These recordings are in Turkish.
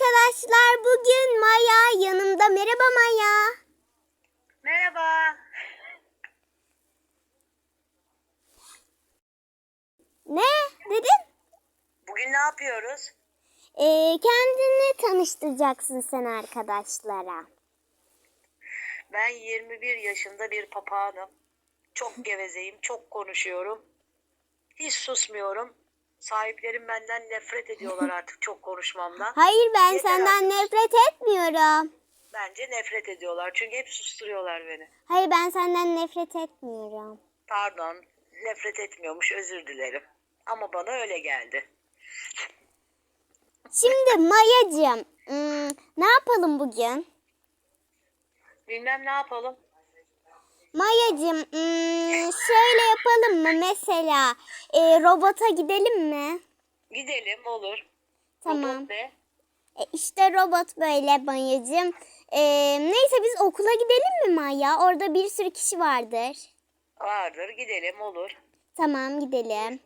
arkadaşlar bugün Maya yanımda. Merhaba Maya. Merhaba. Ne dedin? Bugün ne yapıyoruz? Ee, kendini tanıştıracaksın sen arkadaşlara. Ben 21 yaşında bir papağanım. Çok gevezeyim, çok konuşuyorum. Hiç susmuyorum. Sahiplerim benden nefret ediyorlar artık çok konuşmamdan. Hayır ben Yeter senden artık. nefret etmiyorum. Bence nefret ediyorlar çünkü hep susturuyorlar beni. Hayır ben senden nefret etmiyorum. Pardon, nefret etmiyormuş özür dilerim. Ama bana öyle geldi. Şimdi Mayacığım hmm, ne yapalım bugün? Bilmem ne yapalım. Mayacığım hmm, şöyle yapalım mı mesela e, robota gidelim mi? Gidelim olur. Tamam. Robot ne? E, işte robot böyle Mayacığım. E, neyse biz okula gidelim mi Maya? Orada bir sürü kişi vardır. Vardır gidelim olur. Tamam gidelim.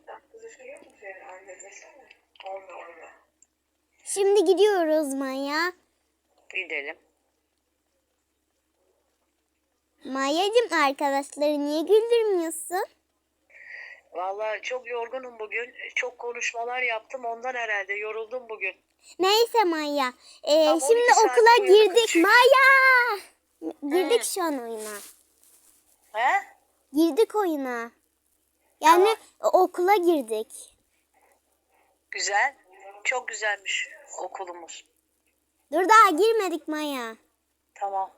Şimdi gidiyoruz Maya. Gidelim. Mayacığım arkadaşları niye güldürmüyorsun? Vallahi çok yorgunum bugün. Çok konuşmalar yaptım ondan herhalde. Yoruldum bugün. Neyse Maya. e, Tam şimdi 12 saat okula uyuduk girdik. çünkü. Maya. Girdik şu an oyuna. He? Girdik oyuna. Yani okula girdik. Güzel. Çok güzelmiş okulumuz. Dur daha girmedik Maya. Tamam.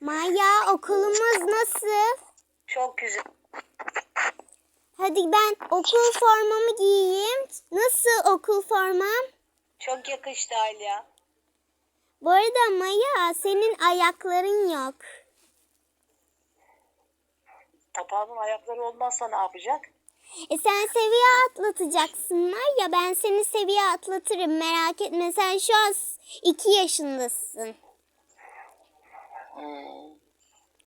Maya okulumuz nasıl? Çok güzel. Hadi ben okul formamı giyeyim. Nasıl okul formam? Çok yakıştı Alya. Bu arada Maya senin ayakların yok. Papağanın ayakları olmazsa ne yapacak? E sen seviye atlatacaksın Maya. Ben seni seviye atlatırım merak etme. Sen şu an 2 yaşındasın. Hmm.